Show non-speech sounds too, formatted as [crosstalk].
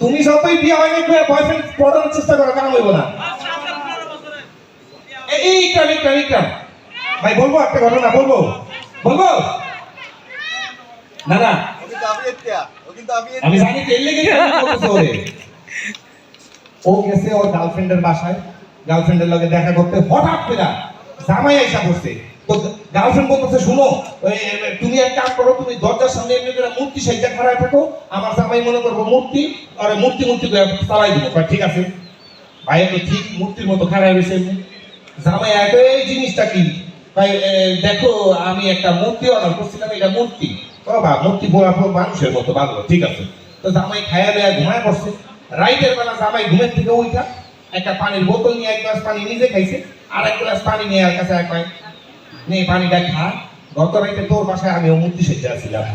তুমি যতই বিয়ে হয়নি বয়ফ্রেন্ড পড়ানোর চেষ্টা করো, কেন হইব না? এই, ইকরাম ইকরাম ভাই, বলব একটা ঘটনা, বলব? বলব? না না। আমি জানি তেল লেগে ও গেছে ওর গার্লফ্রেন্ডের বাসায়। গার্লফ্রেন্ডের লগে দেখা করতে হঠাৎ করে জামাই বসছে। তো গার্লফ্রেন্ড বলতেছে, শুনো তুমি এক কাজ করো, তুমি দরজার সামনে এমনি করে মূর্তি সাইজা খাড়ায় থাকো আমার জামাই মনে করব মূর্তি, আর মূর্তি মূর্তি চালাই দিব। ঠিক আছে। ভাই তো ঠিক মূর্তির মতো রয়েছে এমনি। জামাই এক এই জিনিসটা কি? ভাই দেখো, আমি একটা মূর্তি অর্ডার করছিলাম এটা মূর্তি। ও বা মূর্তি পোড়া মানুষের মতো বাংলো ঠিক আছে। তো জামাই খায়া দেয়া ঘুমায় পড়ছে। রাইতের বেলা জামাই ঘুমের থেকে উঠা একটা পানির বোতল নিয়ে এক গ্লাস পানি নিজে খাইছে, আর এক গ্লাস পানি নিয়ে আর কাছে এক পায়। নে পানিটা খা। গত রাইতে তোর বাসায় আমি ও মূর্তি সেজে আসছিলাম [laughs]